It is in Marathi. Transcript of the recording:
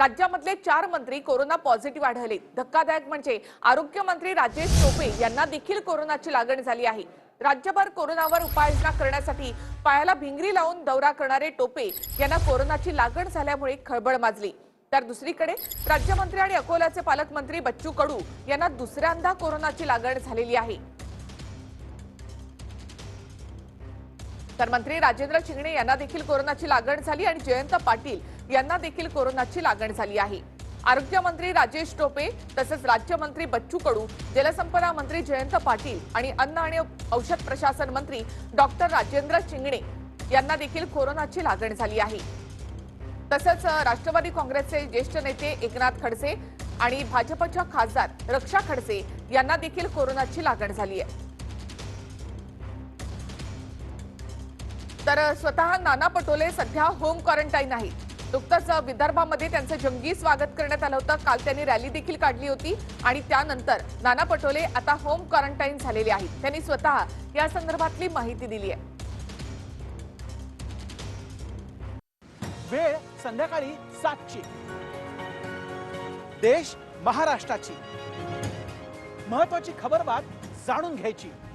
राज्यामधले चार मंत्री कोरोना पॉझिटिव्ह आढळले. धक्कादायक म्हणजे आरोग्यमंत्री राजेश टोपे यांना देखील कोरोनाची लागण झाली आहे. राज्यभर कोरोनावर उपाययोजना करण्यासाठी पायाला भिंगरी लावून दौरा करणारे टोपे यांना कोरोनाची लागण झाल्यामुळे खळबळ माजली. तर दुसरीकडे राज्यमंत्री आणि अकोल्याचे पालकमंत्री बच्चू कडू यांना दुसऱ्यांदा कोरोनाची लागण झालेली आहे. तर मंत्री राजेंद्र शिंगणे यांना देखील कोरोनाची लागण झाली आणि जयंत पाटील यांना देखील कोरोनाची लागण झाली आहे. आरोग्यमंत्री राजेश टोपे तसंच राज्यमंत्री बच्चू कडू जलसंपदा मंत्री जयंत पाटील आणि अन्न आणि औषध प्रशासन मंत्री डॉक्टर राजेंद्र शिंगणे यांना देखील कोरोनाची लागण झाली आहे. तसंच राष्ट्रवादी काँग्रेसचे ज्येष्ठ नेते एकनाथ खडसे आणि भाजपच्या खासदार रक्षा खडसे यांना देखील कोरोनाची लागण झाली आहे. तर स्वतः नाना पटोले सध्या होम क्वारंटाईन आहेत. नुकतंच विदर्भामध्ये त्यांचं जंगी स्वागत करण्यात आलं होतं. काल त्यांनी रॅली देखील काढली होती आणि त्यानंतर नाना पटोले आता होम क्वारंटाईन झालेले आहेत. त्यांनी स्वतः या संदर्भातली माहिती दिली आहे. वेळ संध्याकाळी सातची. देश महाराष्ट्राची. महत्वाची खबरबात जाणून घ्यायची.